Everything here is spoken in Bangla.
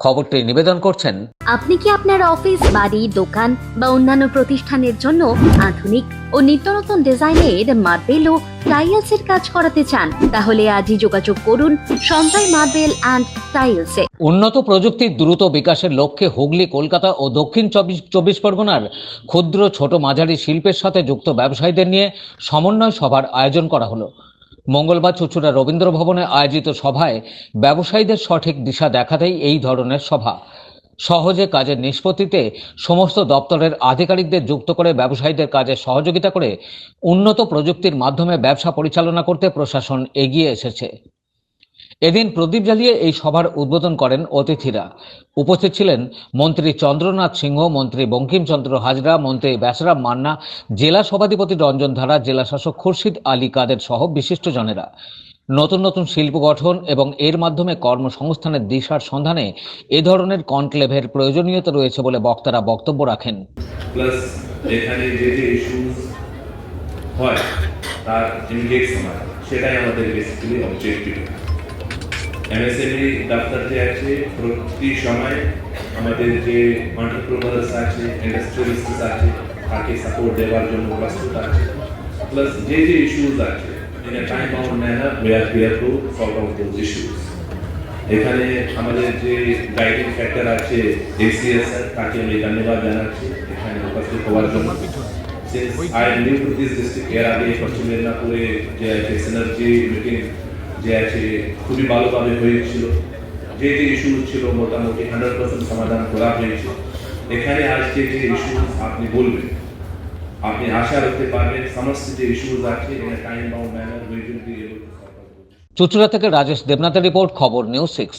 খবরটি নিবেদন করছেন আপনি কি আপনার অফিস বাড়ি দোকান বা অন্যান্য প্রতিষ্ঠানের জন্য আধুনিক ও নিত্য নতুন ডিজাইনের মার্বেল ও টাইলসের কাজ করাতে চান? তাহলে আজই যোগাযোগ করুন সঞ্জয় মার্বেল অ্যান্ড টাইলসে। উন্নত প্রযুক্তির দ্রুত বিকাশের লক্ষ্যে হুগলি কলকাতা ও দক্ষিণ চব্বিশ চব্বিশ পরগনার ক্ষুদ্র ছোট মাঝারি শিল্পের সাথে যুক্ত ব্যবসায়ীদের নিয়ে সমন্বয় সভার আয়োজন করা হলো। মঙ্গলবার চুচুড়া রবীন্দ্র ভবনে আয়োজিত সভায় ব্যবসায়ীদের সঠিক দিশা দেখাতেই এই ধরনের সভা। সহজে কাজের নিষ্পত্তিতে সমস্ত দপ্তরের আধিকারিকদের যুক্ত করে ব্যবসায়ীদের কাজে সহযোগিতা করে উন্নত প্রযুক্তির মাধ্যমে ব্যবসা পরিচালনা করতে প্রশাসন এগিয়ে এসেছে। এদিন প্রদীপ জ্বালিয়ে এই সভার উদ্বোধন করেন অতিথিরা। উপস্থিত ছিলেন মন্ত্রী চন্দ্রনাথ সিংহ, মন্ত্রী বঙ্কিমচন্দ্র হাজরা, মন্ত্রী ব্যাসরাম মান্না, জেলা সভাধিপতি রঞ্জন ধারা, জেলা শাসক খুরশিদ আলী কাদের সহ বিশিষ্টজনেরা। নতুন নতুন শিল্প গঠন এবং এর মাধ্যমে কর্মসংস্থানের দিশার সন্ধানে এ ধরনের কনক্লেভের প্রয়োজনীয়তা রয়েছে বলে বক্তারা বক্তব্য রাখেন। প্লাস এখানে যে যে ইস্যুস হয়, তার সেটাই আমাদের বেসিক্যালি অবজেক্টিভ এমএসএমই দপ্তর যে আছে। প্রতি সময় আমাদের যে অন্টারপ্রনার্স আছে ইন্ডাস্ট্রিয়ালিস্ট আছে, তাকে সাপোর্ট দেওয়ার জন্য প্রস্তুত আছে। প্লাস যে যে ইস্যুস আছে in a time bound manner we are here to solve out those issues এখানে আমাদের যে গাইডিং ফ্যাক্টর আছে এসিএস তাকে আমি ধন্যবাদ জানাচ্ছি এখানে উপস্থিত হওয়ার জন্য। I am new to this district এর আগে পশ্চিম মেদিনীপুরে যে আছে সিনার্জি মিটিং যে আছে, খুবই ভালোভাবে হয়েছিল। যে যে ইস্যু ছিল, মোটামুটি হান্ড্রেড পার্সেন্ট সমাধান করা হয়েছে। এখানে আজকে যে ইস্যু আপনি বলবেন। আপনি আশা রাখতে পারবেন, সমস্ত যে ইস্যুজ আছে time bound manner we will থেকে রাজেশ দেবনাথের রিপোর্ট, খবর নিউজ সিক্স।